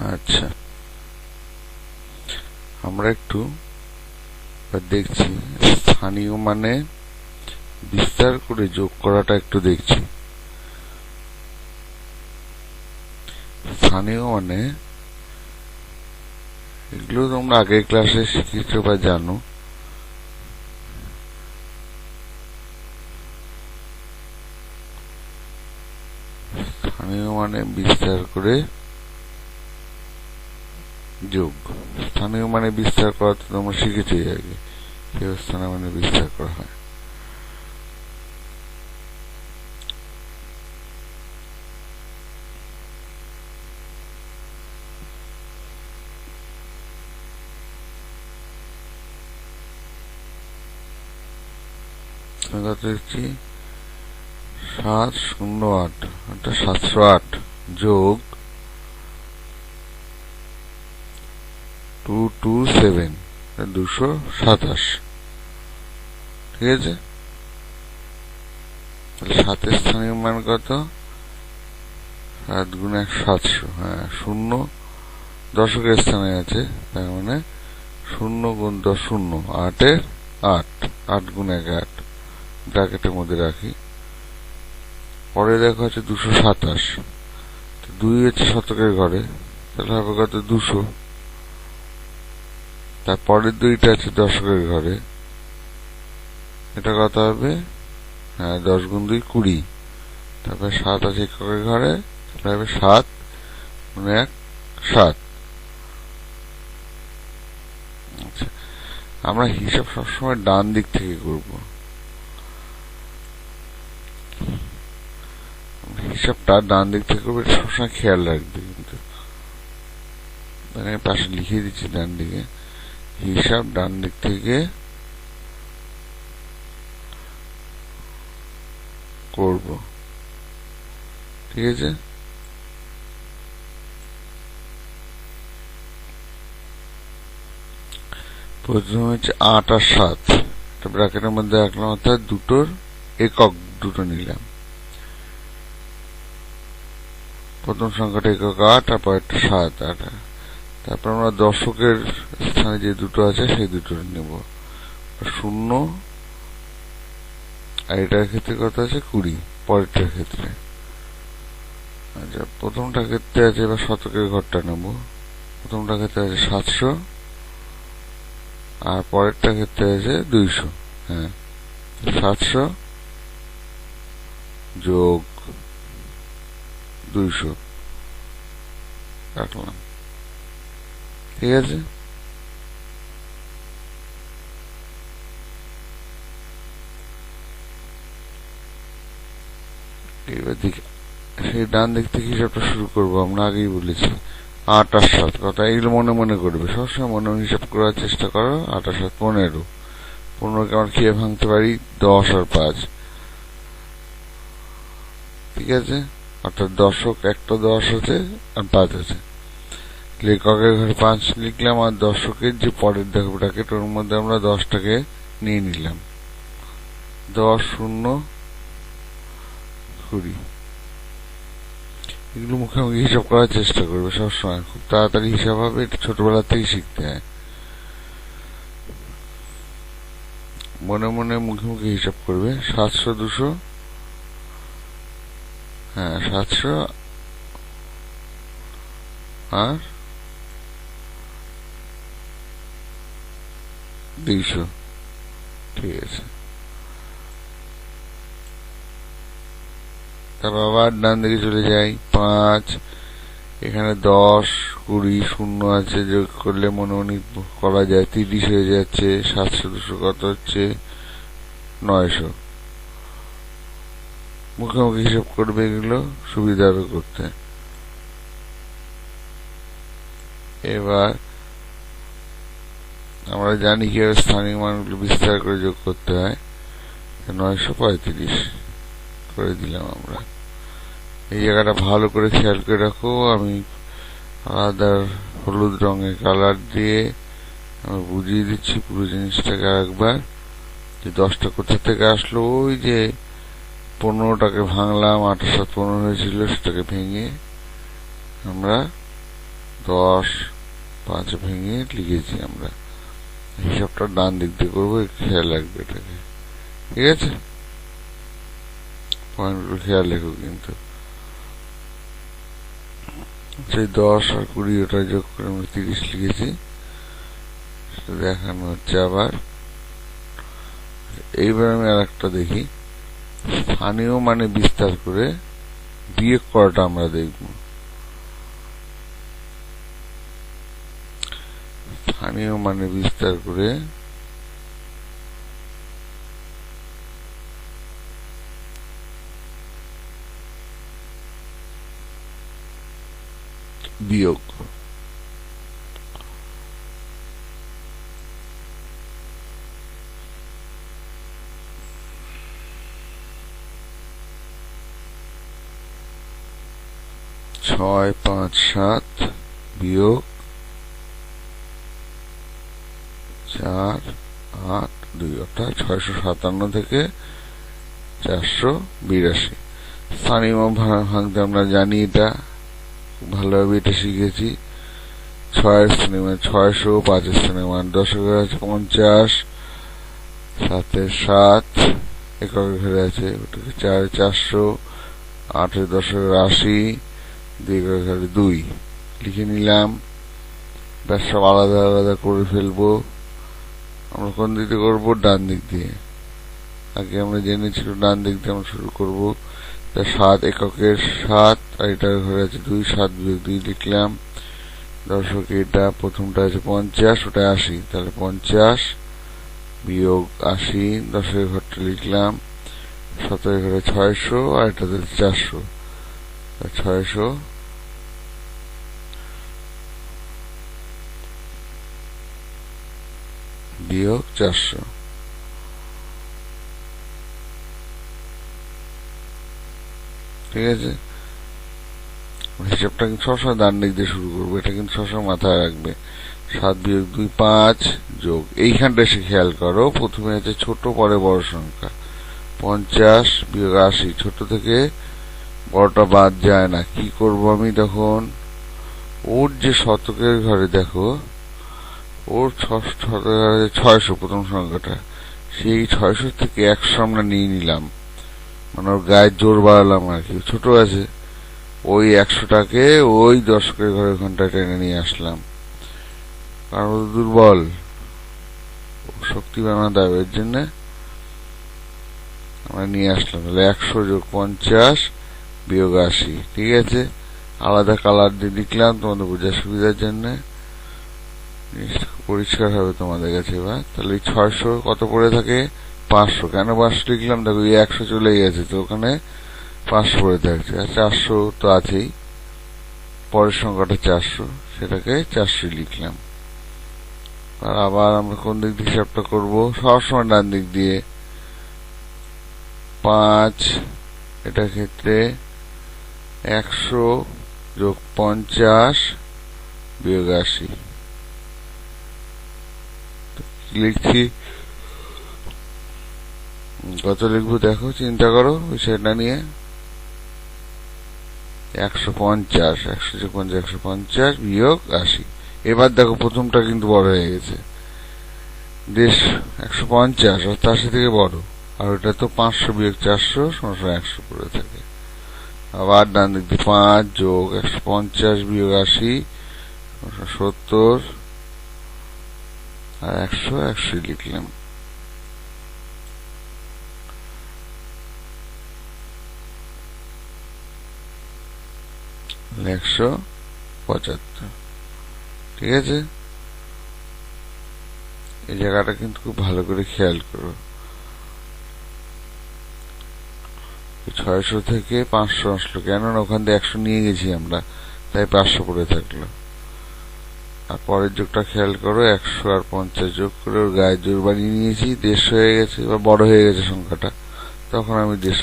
আচ্ছা। আমরা একটু দেখছি, স্থানীয় মানে বিস্তার করে যোগ করাটা একটু দেখছি। স্থানীয় মানে এগুলো তোমরা আগের ক্লাসে শিখেছো বা জানো। স্থানীয় মানে বিস্তার করে যোগ। স্থানীয় মানে বিস্তার করা তো তোমরা শিখেছোই আগে। স্থানীয় মানে বিস্তার করা হয়। দেখছি। সাত শূন্য আট, অর্থাৎ সাতশো আট, যোগ টু টু সেভেন দুশো সাতাশ। ঠিক আছে? সাতের স্থানীয় মান কত? সাত গুণ এক, সাতশো। হ্যাঁ শূন্য দশকের স্থানে আছে, তার মানে শূন্য গুণ দশ, শূন্য। আটের আট আট গুণ এক, আট। ব্র্যাকেটের মধ্যে রাখি। পরে দেখা হচ্ছে দুশো সাতাশ। দুই হচ্ছে শতকের ঘরে। তাহলে হবে কত? দুশো। তারপরের দুইটা আছে দশকের ঘরে। এটা কত হবে? হ্যাঁ দশ গুণ দুই, কুড়ি। তারপরে সাত আছে এককের ঘরে, তাহলে হবে সাত মানে এক, সাত। আচ্ছা আমরা হিসাব সবসময় ডান দিক থেকে করব। হিসাবটা ডান দিক থেকে করবে সবসময় খেয়াল রাখবে কিন্তু। মানে পাশে লিখে দিচ্ছি ডান দিকে। হিসাব ডান দিক থেকে করব। ঠিক আছে? প্রথমে হচ্ছে আট আর সাত। ব্র্যাকেটের মধ্যে রাখলাম, অর্থাৎ দুটোর একক দুটো নিলাম। প্রথম সংখ্যাটা একক আট আর পরেরটা সাত, আট। তারপর আমরা দশকের স্থানে যে দুটো আছে, সেই দুটো নেব। শূন্য, আর এটার ক্ষেত্রে কত আছে? কুড়ি, পরেরটার ক্ষেত্রে। আচ্ছা প্রথমটা ক্ষেত্রে আছে, এবার শতকের ঘরটা নেব। প্রথমটা ক্ষেত্রে আছে সাতশো, আর পরেরটা ক্ষেত্রে আছে দুইশো। হ্যাঁ সাতশো যোগ দুইশো। রাখলাম। ঠিক আছে সেই ডান দিক থেকে হিসাবটা শুরু করব, আমরা আগেই বলেছি, আট আর সাত, কথা এগুলো মনে মনে করবে, সবসময় মনে মনে হিসাব করার চেষ্টা করো, আট আর সাত পনেরো, পনেরোকে আমরা খেয়ে ভাঙতে পারি, দশ আর পাঁচ, ঠিক আছে? অর্থাৎ দশক একটা দশ আছে আর পাঁচ আছে। লেখকের ঘরে পাঁচ লিখলাম আর দশকের যে পরের দেখো ব্র্যাকেট ওর মধ্যে আমরা দশটাকে নিয়ে নিলাম। দশ, শূন্য, কুড়ি। এগুলো মুখে মুখে হিসাব করার চেষ্টা করবে সবসময়। খুব তাড়াতাড়ি হিসাব হবে, এটা ছোটবেলা থেকেই শিখতে হয়। মনে মনে মুখে মুখে হিসাব করবে। সাতশো, দুশো হ্যাঁ সাতশো আর দুইশো। ঠিক আছে। তারপর আবার ডান দিকে চলে যাই। পাঁচ, এখানে দশ, কুড়ি, শূন্য আছে, যোগ করলে মনে মনে করা যায়। তিরিশ হয়ে যাচ্ছে সাতশো দুশো কত হচ্ছে? নয়শো। মুখে মুখে হিসাব করবে এগুলো সুবিধার করতে। এবার আমরা জানি কীভাবে স্থানীয় মানগুলো বিস্তার করে যোগ করতে হয়। নয়শো পঁয়ত্রিশ করে দিলাম আমরা। এই জায়গাটা ভালো করে খেয়াল করে রাখো, আমি আলাদা হলুদ রঙের কালার দিয়ে আমি বুঝিয়ে দিচ্ছি পুরো জিনিসটাকে একবার যে দশটা কোথা থেকে আসলো, ওই যে পনেরোটাকে ভাঙলাম, আঠাশ পনেরো হয়েছিল, সেটাকে ভেঙে আমরা দশ পাঁচ ভেঙে লিখেছি আমরা। হিসাবটা ডান দিক দিয়ে করব খেয়াল রাখবে এটাকে। ঠিক আছে? পয়েন্টগুলো খেয়াল রেখো কিন্তু। সেই দশ আর কুড়ি, ওটা যোগ করে আমরা তিরিশ লিখেছি। সেটা দেখানো হচ্ছে আবার। এইবার আমি আর একটা দেখি। স্থানীয় মানে বিস্তার করে বিয়োগ করাটা আমরা দেখব। স্থানীয় মানে বিস্তার করে। বিয়োগ। ছয় পাঁচ সাত বিয়োগ। চার আট, দুই অর্থাৎ ছয়শো সাতান্ন থেকে চারশো বিরাশি। স্থানীয় ভাঙতে আমরা জানি এটা। ভালোভাবে এটা শিখেছি। ছয়ের স্থানীয় মানে ছয়শো পাঁচের স্থানীয় মান দশকের আছে পঞ্চাশ, সাতের সাত একক ঘরে আছে, ওটাকে চার, চারশো, আটের দশকের আশি, দুই ঘরে দুই। লিখে নিলাম। ব্যাস, সব আলাদা আলাদা করে ফেলব। আমরা কোন দিক দিয়ে করব? ডান দিক দিয়ে। আগে আমরা জেনেছিল ডান দিক দিয়ে আমরা শুরু করব। সাত এককের সাত, আর এটা ঘরে আছে দুই, সাত দুই লিখলাম। দর্শক, এটা প্রথমটা আছে পঞ্চাশ ওটা আশি। তাহলে পঞ্চাশ বিয়োগ আশি, দশের ঘরটা লিখলাম। সতেরো ঘরে ছয়শো, আর এটা চারশো। ছয়শো বিয়োগ চারশো। ঠিক আছে? হিসাবটা কিন্তু সবসময় ডান দিক দিয়ে শুরু করব। এটা কিন্তু সবসময় মাথায় রাখবে। সাত বিয়োগ দুই পাঁচ যোগ। এইখানটা এসে খেয়াল করো, প্রথমে আছে ছোট, পরে বড় সংখ্যা। পঞ্চাশ বিয়োগ আশি। ছোট থেকে বড়টা বাদ যায় না। কি করব আমি তখন? ওর যে শতকের ঘরে দেখো ওর ছয়শো প্রথম সংখ্যাটা। সেই ছয়শো থেকে একশো আমরা নিয়ে নিলাম। মানে ওর গায়ের জোর বাড়ালাম আর কি। ছোট আছে। ওই একশোটাকে ওই দশকের ঘরে ঘণ্টা টেনে নিয়ে আসলাম। কারণ ও দুর্বল। শক্তি বানাতে হবে এর জন্য আমরা নিয়ে আসলাম। তাহলে একশো যোগ পঞ্চাশ বিয়োগ আশি, ঠিক আছে? আলাদা কালার দিয়ে লিখলাম তোমাদের বোঝার সুবিধার জন্য। পরিষ্কার হবে তোমাদের কাছে এবার। তাহলে ছয়শো কত পড়ে থাকে? পাঁচশো। কেন পাঁচশো লিখলাম? দেখো, এই একশো চলে গেছে, তো ওখানে পাঁচশো পড়ে থাকছে। আর চারশো তো আছেই। পরের সংখ্যাটা চারশো। সেটাকে চারশো লিখলাম। আর আবার আমরা কোন দিক দিয়ে হিসাবটা করব? সবসময় ডান দিক দিয়ে। পাঁচ এটা ক্ষেত্রে একশো যোগ পঞ্চাশ বিয়োগ আশি। লিখছি। কত লিখব দেখো, চিন্তা করো বিষয়টা নিয়ে। একশো পঞ্চাশ একশো পঞ্চাশ একশো পঞ্চাশ বিয়োগ আশি। এবার দেখো, প্রথমটা কিন্তু বড় হয়ে গেছে। দেশ একশো পঞ্চাশ, আর তার থেকে বড়। আর ওটা তো পাঁচশো বিয়োগ চারশো সমস্যা একশো করে থাকে। আবার ডান দিক দিয়ে পাঁচ যোগ একশো পঞ্চাশ বিয়োগ আশি, সত্তর আর একশো একশো লিখলাম। একশো পঁচাত্তর। ঠিক আছে? এই জায়গাটা কিন্তু খুব ভালো করে খেয়াল করো। ছয়শো থেকে পাঁচশো আসলো। কেননা ওখান থেকে একশো নিয়ে গেছি আমরা, তাই পাঁচশো করে থাকল। আর পরের যুগটা খেয়াল করো, একশো আর পঞ্চাশ যোগ করে ওর গায়ে জোর বানিয়ে নিয়েছি দেশ হয়ে গেছে বা বড় হয়ে গেছে সংখ্যাটা। তখন আমি দেড়শো